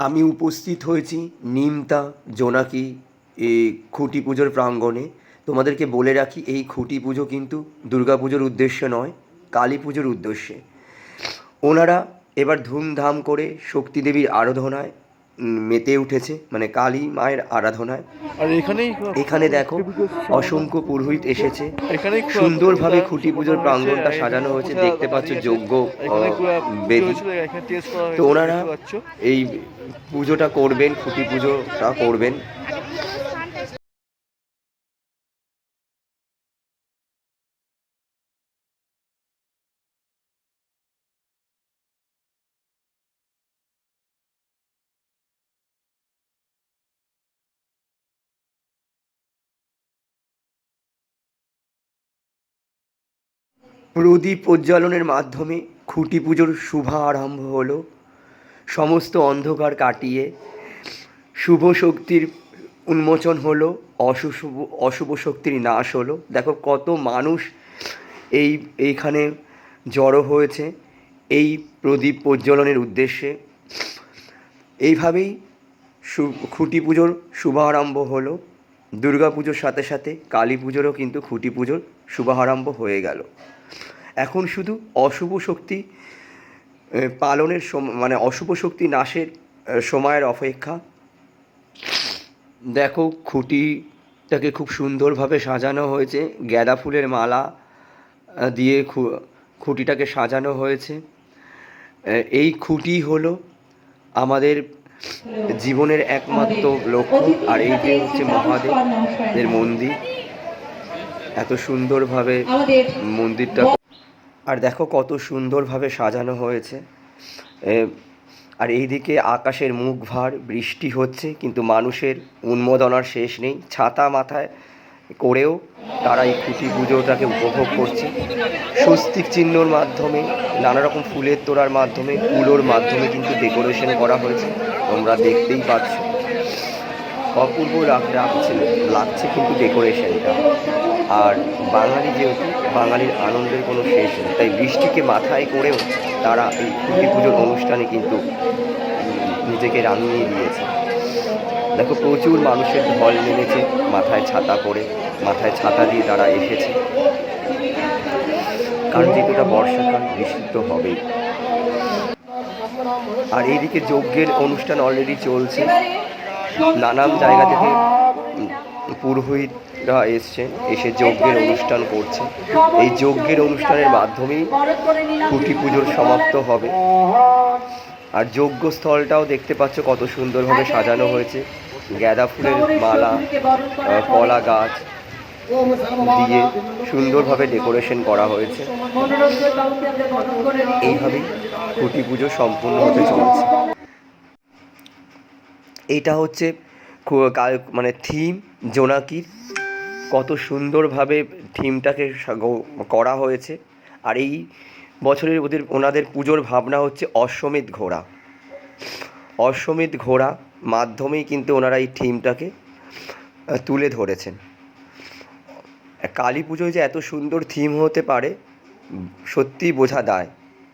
আমি উপস্থিত হয়েছি নিমতা, জোনাকি, এ খুঁটি পুজোর প্রাঙ্গণে। তোমাদেরকে বলে রাখি, এই খুঁটি পুজো কিন্তু দুর্গা পুজোর উদ্দেশ্যে নয়, কালী পুজোর উদ্দেশ্যে। ওনারা এবার ধুমধাম করে শক্তি দেবীর আরাধনায় মেতে উঠেছে মানে কালী মায়ের আরাধনায়। আর এখানেই এখানে দেখো অসংখ্য পুরোহিত এসেছে। সুন্দরভাবে খুঁটি পুজোর প্রাঙ্গণটা সাজানো হয়েছে দেখতে পাচ্ছ যোগ্য বেদি। এখানে তো ওনারা এই পুজোটা করবেন খুঁটি পুজোটা করবেন। প্রদীপ প্রজ্বালনের মাধ্যমে খুঁটি পুজোর শুভ আরম্ভ হলো। সমস্ত অন্ধকার কাটিয়ে শুভ শক্তির উন্মোচন হলো অশুভ অশুভ শক্তির নাশ হলো। দেখো কত মানুষ এই, এইখানে জড়ো হয়েছে এই প্রদীপ প্রজ্বলনের উদ্দেশ্যে। এইভাবেই খুঁটি পুজোর শুভারম্ভ হলো। দুর্গা পুজোর সাথে সাথে কালী পুজোরও কিন্তু খুঁটি পুজোর শুভারম্ভ হয়ে গেল। এখন শুধু অশুভ শক্তি পালনের মানে অশুভ শক্তি নাশের সময়ের অপেক্ষা। দেখো খুঁটিটাকে খুব সুন্দরভাবে সাজানো হয়েছে গাঁদা ফুলের মালা দিয়ে খুঁটিটাকে সাজানো হয়েছে। এই খুঁটি হলো আমাদের জীবনের একমাত্র লক্ষ্য, আর এই যে হচ্ছে মহাদেবের মন্দির। এত সুন্দরভাবে মন্দিরটা আর দেখো কত সুন্দরভাবে সাজানো হয়েছে। আর এইদিকে আকাশের মুখ ভার বৃষ্টি হচ্ছে, কিন্তু মানুষের উন্মোদনার শেষ নেই। ছাতা মাথায় করেও তারা এই খুঁটি পুজোটাকে উপভোগ করছে। স্বস্তিক চিহ্নর মাধ্যমে নানা রকম ফুলের তোড়ার মাধ্যমে কুলোর মাধ্যমে কিন্তু ডেকোরেশন করা হয়েছে। তোমরা দেখতেই পাচ্ছ। অপূর্ব লাগ- লাগছে লাগছে কিন্তু ডেকোরেশনটা আর বাঙালি যেহেতু, বাঙালির আনন্দের কোনো শেষ নেই, তাই বৃষ্টিকে মাথায় করেও তারা এই খুঁটি পুজোর অনুষ্ঠানে কিন্তু নিজেকে রাঙিয়ে দিয়েছে। দেখো, প্রচুর মানুষের ঢল নেমেছে, মাথায় ছাতা করে মাথায় ছাতা দিয়ে তারা এসেছে। কারণ যেহেতু এটা বর্ষাকাল, বৃষ্টি তো হবেই। আর এইদিকে যজ্ঞের অনুষ্ঠান অলরেডি চলছে। নানান জায়গা থেকে পুরোহিতরা এসছে, এসে যজ্ঞের অনুষ্ঠান করছে। এই যজ্ঞের অনুষ্ঠানের মাধ্যমেই খুঁটি পুজোর সমাপ্ত হবে। আর যজ্ঞ স্থলটাও দেখতে পাচ্ছ কত সুন্দরভাবে সাজানো হয়েছে। গাঁদা ফুলের মালা কলা গাছ দিয়ে সুন্দরভাবে ডেকোরেশন করা হয়েছে। এইভাবেই খুঁটি পুজো সম্পূর্ণ হতে চলছে। এইটা হচ্ছে মানে থিম জোনাকির। কত সুন্দরভাবে থিমটাকে করা হয়েছে। আর এই বছরের ওদের, ওনাদের পুজোর ভাবনা হচ্ছে অশ্বমেধ ঘোড়া। অশ্বমেধ ঘোড়া মাধ্যমেই কিন্তু ওনারা এই থিমটাকে তুলে ধরেছেন। কালী পুজোয় যে এত সুন্দর থিম হতে পারে, সত্যিই বোঝা দায়।